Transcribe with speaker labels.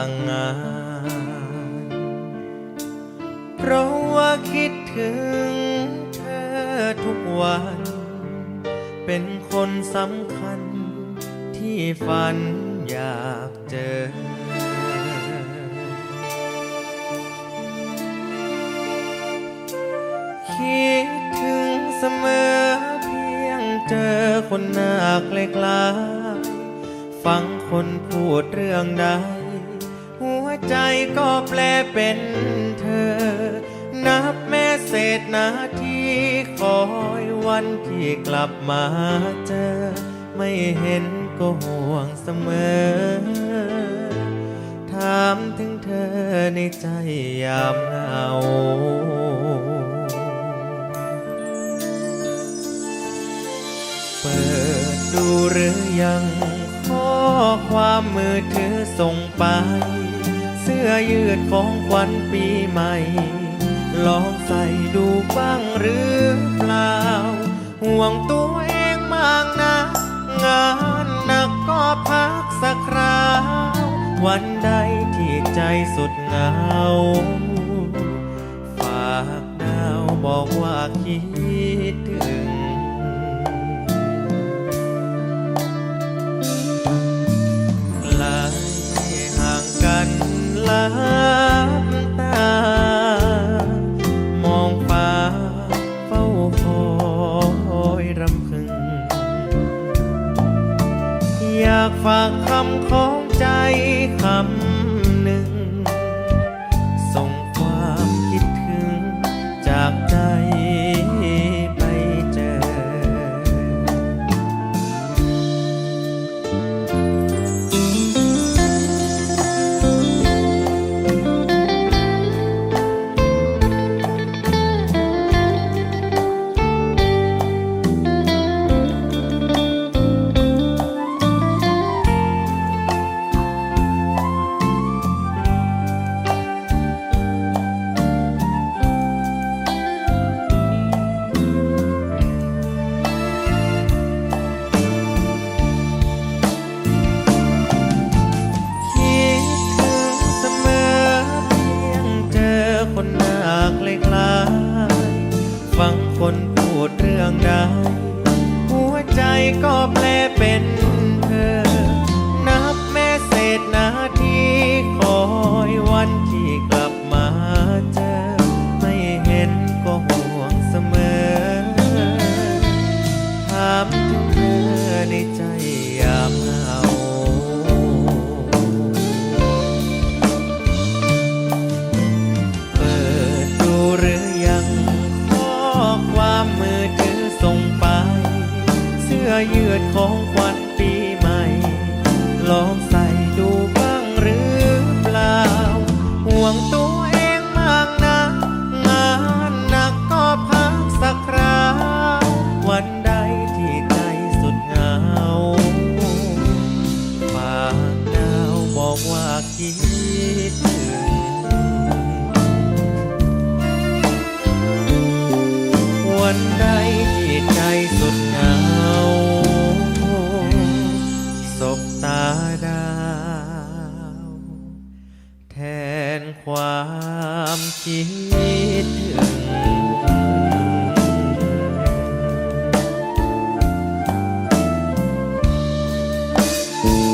Speaker 1: างงาน เพราะว่าคิดถึงเธอทุกวัน เป็นคนสำคัญที่ฝันอยากเจอคิดถึงเสมอเพียงเจอคนหน้าไกลๆฟังคนพูดเรื่องใด หัวใจก็แปลเป็นเธอ นับแม่เศษนาทีคอยวันที่กลับมาเจอ ไม่เห็นก็ห่วงเสมอ ถามถึงเธอในใจยามเหงาเปิดดูหรือยัง ข้อความมือถือส่งไป เสื้อยืดของขวัญปีใหม่ ลองใส่ดูบ้างหรือเปล่า ห่วงตัวเองมากนะ งานหนักก็พักสักคราว วันใดที่ใจสุดเหงา ฝากดาวบอกว่าคิดถึง ตา มองฟ้าเฝ้าคอยรำพึง อยากฝากคำของใจคำ ฟังคนพูดเรื่องใดหัวใจก็แปลเป็น อดของขวัญปีใหม่ ลองใส่ดูบ้างหรือเปล่า ห่วงตัวเองมากนะงานหนักก็พักสักคราว วันใดที่ใจสุดเหงาฝากดาวบอกว่าคิดามคิดถึงอืม